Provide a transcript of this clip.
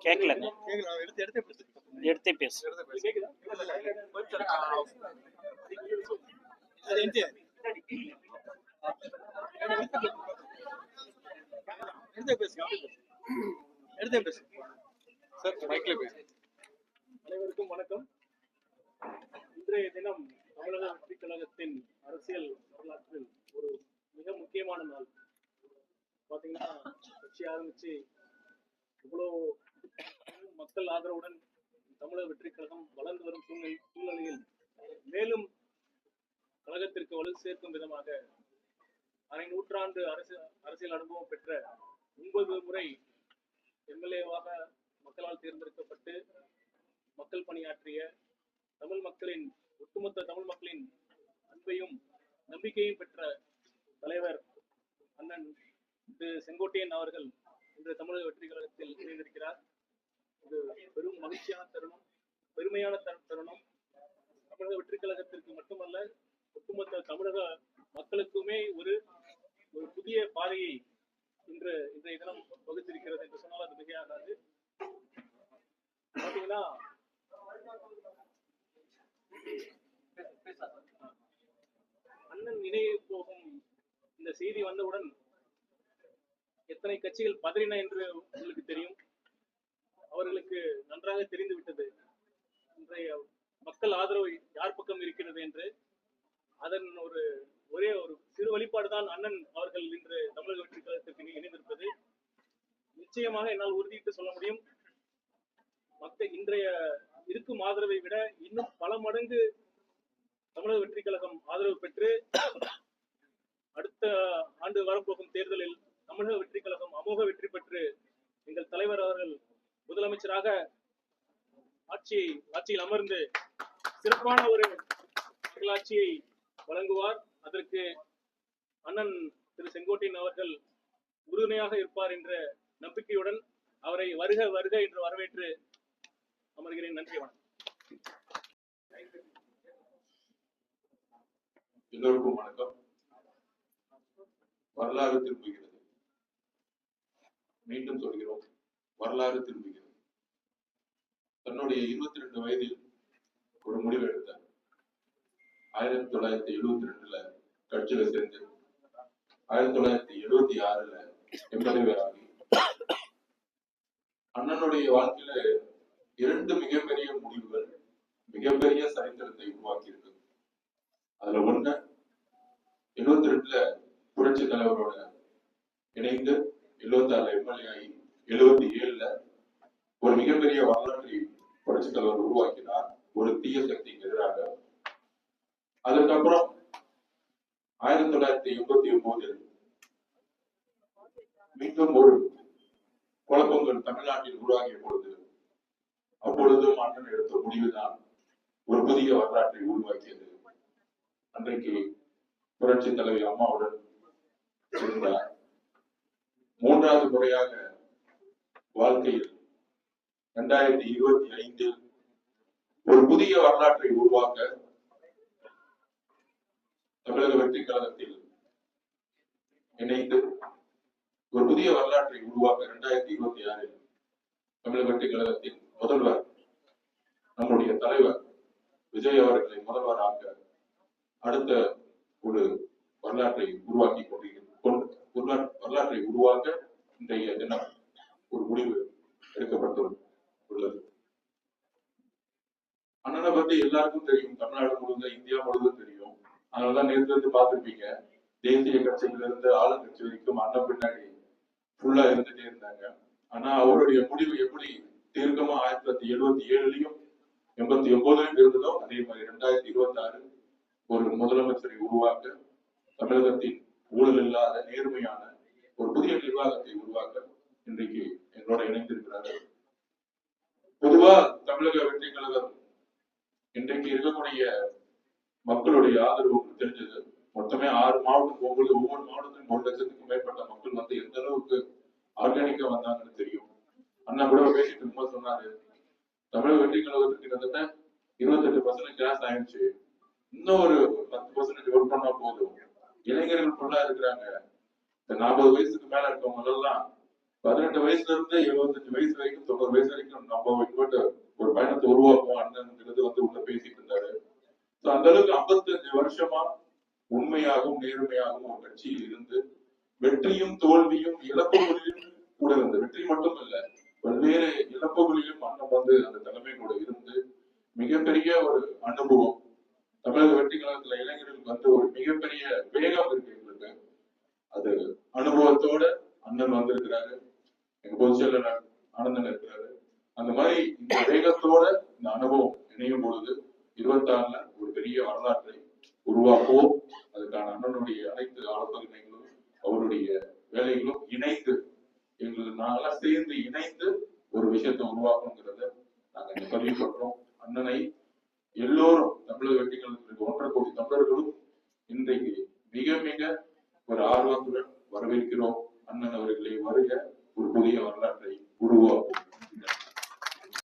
கேட்கலங்க? எடுத்து பேசு. எடுத்தே பேசு. சார், மைக்ல பேசு. அனைவருக்கும் வணக்கம் இன்றைய தினம் தமிழக வெற்றிக் கழகத்தின் அரசியல் வரலாற்றில் ஒரு மிக முக்கியமான நாள் பாத்தீங்கன்னா கட்சி ஆரம்பிச்சு இவ்வளோ மக்கள் ஆதரவுடன் தமிழக வெற்றி கழகம் வளர்ந்து வரும் சூழ்நிலை சூழ்நிலையில் மேலும் கழகத்திற்கு வலு சேர்க்கும் விதமாக அரை நூற்றாண்டு அரசு அரசியல் அனுபவம் பெற்ற ஒன்பது முறை எம்எல்ஏவாக மக்களால் தேர்ந்தெடுக்கப்பட்டு மக்கள் பணியாற்றிய தமிழ் மக்களின் ஒட்டுமொத்த தமிழ் மக்களின் அன்பையும் நம்பிக்கையும் பெற்ற தலைவர் அண்ணன் திரு செங்கோட்டையன் அவர்கள் இன்று தமிழக வெற்றி கழகத்தில் இணைந்திருக்கிறார். இது பெரும் மகிழ்ச்சியான தருணம் பெருமையான தரு- தருணம். தமிழக வெற்றி கழகத்திற்கு மட்டுமல்ல ஒட்டுமொத்த தமிழக மக்களுக்குமே ஒரு ஒரு புதிய பாதையை இன்று இன்றைய தினம் வகுத்திருக்கிறது என்று சொன்னால் அது மிகையாகாது. பாத்தீங்கன்னா அண்ணன் நினைவு போகும் இந்த செய்தி வந்தவுடன் எத்தனை கட்சிகள் பதறின என்று உங்களுக்கு தெரியும். அவர்களுக்கு நன்றாக தெரிந்து விட்டது இன்றைய மக்கள் ஆதரவு யார் பக்கம் இருக்கிறது என்று அதன் ஒரு ஒரே ஒரு சிறு வழிபாடுதான் அண்ணன் அவர்கள் இன்று தமிழக வெற்றி கழகத்திற்கு இணைந்திருப்பது நிச்சயமாக என்னால் உறுதியிட்டு சொல்ல முடியும். மக்கள் இன்றைய இருக்கும் ஆதரவை விட இன்னும் பல மடங்கு தமிழக வெற்றி கழகம் ஆதரவு பெற்று அடுத்த ஆண்டு வரப்போகும் தேர்தலில் தமிழக வெற்றி கழகம் அமோக வெற்றி பெற்று எங்கள் தலைவர் அவர்கள் முதலமைச்சராக ஆட்சி ஆட்சியில் அமர்ந்து சிறப்பான ஒரு மக்களாட்சியை வழங்குவார். அதற்கு அண்ணன் திரு செங்கோட்டையன் அவர்கள் உறுதுணையாக இருப்பார் என்ற நம்பிக்கையுடன் அவரை வருக வருக என்று வரவேற்று அமர்கிறேன். நன்றி வணக்கம். எல்லோருக்கும் வணக்கம். வரலாறு திரும்புகிறது. மீண்டும் சொல்கிறோம். வரலாறு திரும்புகிறது. தன்னுடைய இருபத்தி ரெண்டு வயதில் ஒரு முடிவு எடுத்தார். ஆயிரத்தி தொள்ளாயிரத்தி எழுபத்தி ரெண்டுல கட்சியில சேர்ந்து ஆயிரத்தி தொள்ளாயிரத்தி எழுபத்தி ஆறுல எம்எல்ஏ ஆகி அண்ணனுடைய வாழ்க்கையில இரண்டு மிகப்பெரிய முடிவுகள் மிகப்பெரிய சரித்திரத்தை உருவாக்கி இருக்கு அதுல ஒண்ணு எழுபத்தி ரெண்டுல புரட்சி தலைவரோட இணைந்து எழுபத்தி ஆறுல எம்எல்ஏ ஆகி எழுபத்தி ஏழுல ஒரு மிகப்பெரிய வரலாற்றை புரட்சி தலைவர் உருவாக்கினார். ஒரு தீய சக்திக்கு எதிராக. அதுக்கப்புறம் ஆயிரத்தி தொள்ளாயிரத்தி எண்பத்தி ஒன்பதில் மீண்டும் ஒரு குழப்பங்கள் தமிழ்நாட்டில் உருவாகிய பொழுது அப்பொழுதும் அண்ணன் எடுத்த முடிவுதான் ஒரு புதிய வரலாற்றை உருவாக்கியது. அன்றைக்கு புரட்சி தலைவி அம்மாவுடன் இருந்தார் மூன்றாவது முறையாக வாழ்க்கையில் இரண்டாயிரத்தி இருபத்தி ஐந்தில் ஒரு புதிய வரலாற்றை உருவாக்க தமிழக வெற்றி கழகத்தில் இணைந்து ஒரு புதிய வரலாற்றை உருவாக்க இரண்டாயிரத்தி இருபத்தி ஆறில் தமிழக வெற்றி கழகத்தின் முதல்வர் நம்முடைய தலைவர் விஜய் அவர்களை முதல்வராக அடுத்த ஒரு வரலாற்றை உருவாக்கி கொண்டிருக்கிறது கொண்டு வரலாற்றை உருவாக்க இன்றைய தினம் ஒரு முடிவு எடுக்கப்பட்டுள்ளது. உள்ளது அண்ணனை பத்தி எல்லாருக்கும் தெரியும். தமிழ்நாடு முழுவதும் இந்தியா முழுவதும் தெரியும். அதனாலதான் நேற்று இருந்து பார்த்துருப்பீங்க. தேசிய கட்சியில இருந்து ஆளுங்கட்சி வரைக்கும் அண்ணன் பின்னாடி ஃபுல்லா இருந்துட்டே இருந்தாங்க. ஆனா அவருடைய முடிவு எப்படி தீர்க்கமா ஆயிரத்தி தொள்ளாயிரத்தி எழுபத்தி ஏழுலயும் எண்பத்தி ஒன்பதுலயும் இருந்ததோ அதே மாதிரி ரெண்டாயிரத்தி இருபத்தி ஆறு ஒரு முதலமைச்சரை உருவாக்க தமிழகத்தின் ஊழல் இல்லாத நேர்மையான ஒரு புதிய நிர்வாகத்தை உருவாக்க இன்றைக்கு எங்களோட இணைந்திருக்கிறார்கள். பொதுவா தமிழக வெற்றி கழகம் இன்றைக்கு இருக்கக்கூடிய மக்களுடைய ஆதரவு தெரிஞ்சது. மொத்தமே ஆறு மாவட்டம் ஒவ்வொரு ஒவ்வொரு மாவட்டத்திலும் ஒரு லட்சத்துக்கும் மேற்பட்ட மக்கள் வந்து எந்த அளவுக்கு ஆர்கானிக்கா வந்தாங்கன்னு தெரியும். அண்ணா கூட பேசிட்டு இருக்கும்போது சொன்னாரு தமிழக வெற்றி கழகத்துக்கு கிட்டத்தட்ட இருபத்தெட்டு பர்சன்ட் கிளாஸ் ஆயிடுச்சு இன்னும் ஒரு பத்து பர்சன்டேஜ் ஒர்க் பண்ணா போதும். இளைஞர்கள் ஃபுல்லா இருக்கிறாங்க. இந்த நாற்பது வயசுக்கு மேல இருக்கவங்க எல்லாம் பதினெட்டு வயசுல இருந்து எழுபத்தஞ்சு வயசு வரைக்கும் தொண்ணூறு வயசு வரைக்கும் நம்ம இங்கிட்ட ஒரு பயணத்தை உருவாக்குவோம். அண்ணன்ங்கிறது வந்து உள்ள பேசிட்டு இருந்தாரு. சோ அந்த அளவுக்கு ஐம்பத்தஞ்சு வருஷமா உண்மையாகவும் நேர்மையாகவும் ஒரு கட்சியில் இருந்து வெற்றியும் தோல்வியும் இழப்புகளிலும் கூட இருந்த வெற்றி மட்டும் இல்ல பல்வேறு இழப்புகளிலும் அண்ணன் வந்து அந்த தலைமை கூட இருந்து மிகப்பெரிய ஒரு அனுபவம். தமிழக வெற்றி கழகத்துல இளைஞர்களுக்கு வந்து ஒரு மிகப்பெரிய வேகம் இருக்கு எங்களுக்கு. அது அனுபவத்தோட அண்ணன் வந்திருக்கிறாரு. எங்க பொதுச் செயலாளர் ஆனந்தன் இருக்கிறாரு. அந்த மாதிரி இந்த வேகத்தோட இந்த அனுபவம் இணையும் பொழுது இருபத்தாறுல ஒரு பெரிய வரலாற்றை உருவாக்குவோம். அதுக்கான அண்ணனுடைய அனைத்து ஆலோசனைகளும் அவருடைய வேலைகளும் இணைந்து எங்களுக்கு நாங்களாம் சேர்ந்து இணைந்து ஒரு விஷயத்தை உருவாக்கணுங்கிறத நாங்க இங்க பதிவு பண்றோம். அண்ணனை எல்லோரும் தமிழக வெட்டிகள் ஒன்றரை கோடி தமிழர்களும் இன்றைக்கு மிக மிக ஒரு ஆர்வத்துடன்